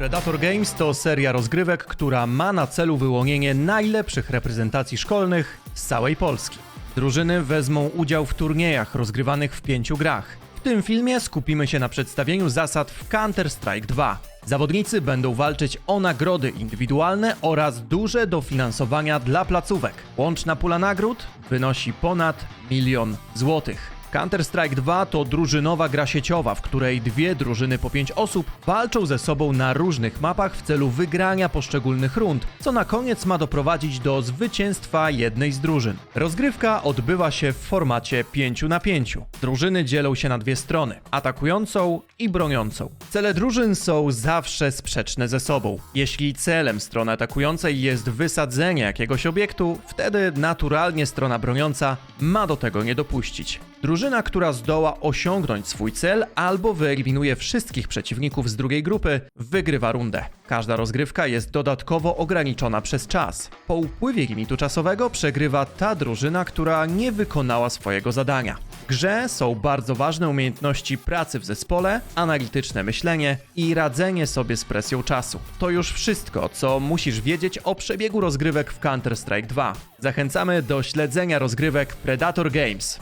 Predator Games to seria rozgrywek, która ma na celu wyłonienie najlepszych reprezentacji szkolnych z całej Polski. Drużyny wezmą udział w turniejach rozgrywanych w pięciu grach. W tym filmie skupimy się na przedstawieniu zasad w Counter-Strike 2. Zawodnicy będą walczyć o nagrody indywidualne oraz duże dofinansowania dla placówek. Łączna pula nagród wynosi ponad milion złotych. Counter-Strike 2 to drużynowa gra sieciowa, w której dwie drużyny po pięć osób walczą ze sobą na różnych mapach w celu wygrania poszczególnych rund, co na koniec ma doprowadzić do zwycięstwa jednej z drużyn. Rozgrywka odbywa się w formacie 5 na 5. Drużyny dzielą się na dwie strony, atakującą i broniącą. Cele drużyn są zawsze sprzeczne ze sobą. Jeśli celem strony atakującej jest wysadzenie jakiegoś obiektu, wtedy naturalnie strona broniąca ma do tego nie dopuścić. Drużyna, która zdoła osiągnąć swój cel albo wyeliminuje wszystkich przeciwników z drugiej grupy, wygrywa rundę. Każda rozgrywka jest dodatkowo ograniczona przez czas. Po upływie limitu czasowego przegrywa ta drużyna, która nie wykonała swojego zadania. W grze są bardzo ważne umiejętności pracy w zespole, analityczne myślenie i radzenie sobie z presją czasu. To już wszystko, co musisz wiedzieć o przebiegu rozgrywek w Counter-Strike 2. Zachęcamy do śledzenia rozgrywek Predator Games.